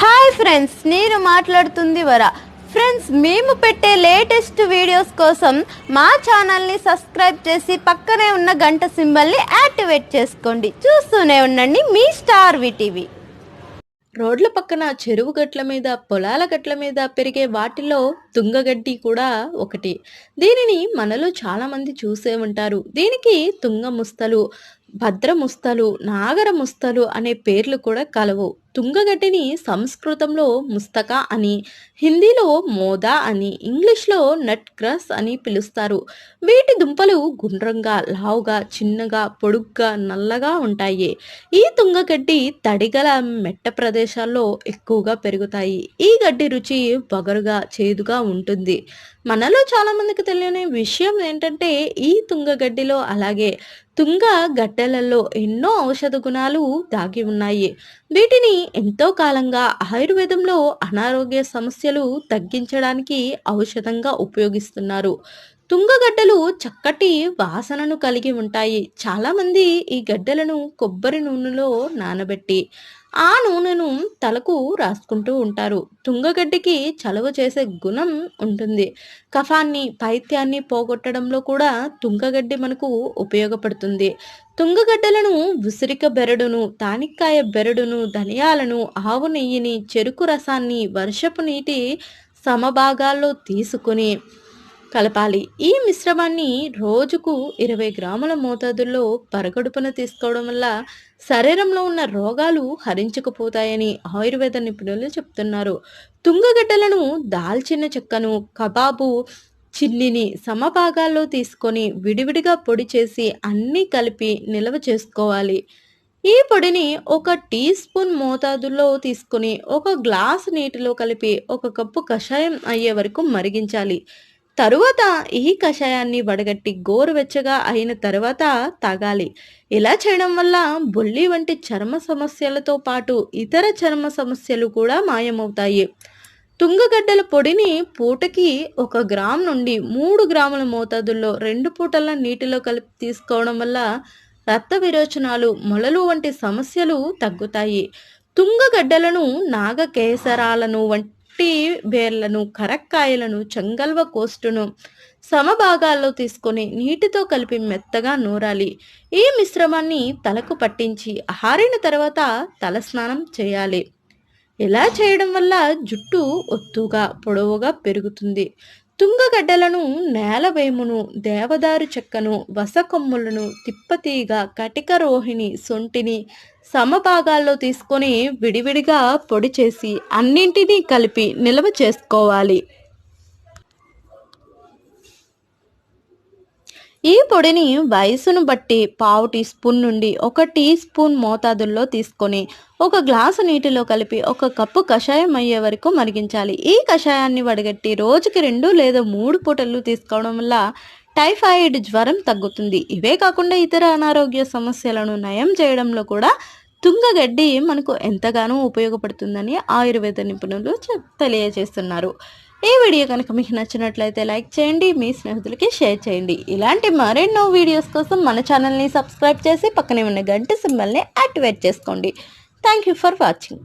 Hi friends నేను మాట్లాడుతుంది వర. ఫ్రెండ్స్ మేము పెట్టే లేటెస్ట్ వీడియోస్ కోసం మా ఛానల్ని సబ్స్క్రైబ్ చేసి పక్కనే ఉన్న గంట సింబల్ని యాక్టివేట్ చేసుకోండి. చూస్తూనే ఉండండి మీ స్టార్ విటీవీ. రోడ్ల పక్కన చెరువు గట్ల మీద పొలాల గట్ల మీద పెరిగే వాటిలో తుంగగడ్డి కూడా ఒకటి. దీనిని మనలో చాలామంది చూసే ఉంటారు. దీనికి తుంగ ముస్తలు భద్ర ముస్తలు నాగర ముస్తలు అనే పేర్లు కూడా కలవు. తుంగగడ్డిని సంస్కృతంలో ముస్తక అని హిందీలో మోదా అని ఇంగ్లీష్లో నట్ గ్రాస్ అని పిలుస్తారు. వీటి దుంపలు గుండ్రంగా లావుగా చిన్నగా పొడుగ్గా నల్లగా ఉంటాయి. ఈ తుంగగడ్డి తడిగల మెట్ట ప్రదేశాల్లో ఎక్కువగా పెరుగుతాయి. ఈ గడ్డి రుచి వగరుగా చేదుగా ఉంటుంది. మనలో చాలామందికి తెలియని విషయం ఏంటంటే ఈ తుంగగడ్డిలో అలాగే తుంగ గడ్డలలో ఎన్నో ఔషధ గుణాలు దాగి ఉన్నాయి. వీటిని ఎంతో కాలంగా ఆయుర్వేదంలో అనారోగ్య సమస్యలు తగ్గించడానికి ఔషధంగా ఉపయోగిస్తున్నారు. తుంగగడ్డలు చక్కటి వాసనను కలిగి ఉంటాయి. చాలామంది ఈ గడ్డలను కొబ్బరి నూనెలో నానబెట్టి ఆ నూనెను తలకు రాసుకుంటూ ఉంటారు. తుంగగడ్డికి చలవ చేసే గుణం ఉంటుంది. కఫాన్ని పైత్యాన్ని పోగొట్టడంలో కూడా తుంగగడ్డి మనకు ఉపయోగపడుతుంది. తుంగగడ్డలను ఉసిరిక బెరడును తానిక్కాయ బెరడును ధనియాలను ఆవు నెయ్యిని చెరుకు రసాన్ని వర్షపు నీటి సమభాగాల్లో తీసుకుని కలపాలి. ఈ మిశ్రమాన్ని రోజుకు ఇరవై గ్రాముల మోతాదుల్లో పరగడుపున తీసుకోవడం వల్ల శరీరంలో ఉన్న రోగాలు హరించకపోతాయని ఆయుర్వేద నిపుణులు చెప్తున్నారు. తుంగగడ్డలను దాల్చిన చెక్కను కబాబు చిల్లిని సమభాగాల్లో తీసుకొని విడివిడిగా పొడి చేసి అన్నీ కలిపి నిల్వ చేసుకోవాలి. ఈ పొడిని ఒక టీ స్పూన్ మోతాదులో తీసుకుని ఒక గ్లాస్ నీటిలో కలిపి ఒక కప్పు కషాయం అయ్యే వరకు మరిగించాలి. తరువాత ఈ కషాయాన్ని వడగట్టి గోరువెచ్చగా అయిన తర్వాత తాగాలి. ఇలా చేయడం వల్ల బొల్లి వంటి చర్మ సమస్యలతో పాటు ఇతర చర్మ సమస్యలు కూడా మాయమవుతాయి. తుంగగడ్డల పొడిని పూటకి ఒక గ్రామ్ నుండి మూడు గ్రాముల మోతాదుల్లో రెండు పూటల నీటిలో కలిపి తీసుకోవడం వల్ల రక్త విరోచనాలు మొలలు వంటి సమస్యలు తగ్గుతాయి. తుంగగడ్డలను నాగకేసరాలను వంటి బేర్లను కరక్కాయలను చంగల్వ కోస్టును సమభాగాల్లో తీసుకొని నీటితో కలిపి మెత్తగా నూరాలి. ఈ మిశ్రమాన్ని తలకు పట్టించి ఆరిన తర్వాత తలస్నానం చేయాలి. ఇలా చేయడం వల్ల జుట్టు ఒత్తుగా పొడవుగా పెరుగుతుంది? తుంగగడ్డలను నేలవేమును దేవదారు చెక్కను వసకొమ్ములను తిప్పతీగ కటిక రోహిణి సొంటిని సమభాగాల్లో తీసుకొని విడివిడిగా పొడి చేసి అన్నింటినీ కలిపి నిల్వ చేసుకోవాలి. ఈ పొడిని వయసును బట్టి పావు టీ స్పూన్ నుండి ఒక టీ స్పూన్ మోతాదుల్లో తీసుకొని ఒక గ్లాసు నీటిలో కలిపి ఒక కప్పు కషాయం అయ్యే వరకు మరిగించాలి. ఈ కషాయాన్ని వడగట్టి రోజుకి రెండు లేదా మూడు పూటలు తీసుకోవడం వల్ల టైఫాయిడ్ జ్వరం తగ్గుతుంది. ఇవే కాకుండా ఇతర అనారోగ్య సమస్యలను నయం చేయడంలో కూడా తుంగగడ్డి మనకు ఎంతగానో ఉపయోగపడుతుందని ఆయుర్వేద నిపుణులు తెలియజేస్తున్నారు. ఈ వీడియో కనుక మీకు నచ్చినట్లయితే లైక్ చేయండి మీ స్నేహితులకి షేర్ చేయండి. ఇలాంటి మరెన్నో వీడియోస్ కోసం మన ఛానల్ని సబ్స్క్రైబ్ చేసి పక్కనే ఉన్న గంట సింబల్ని యాక్టివేట్ చేసుకోండి. Thank you for watching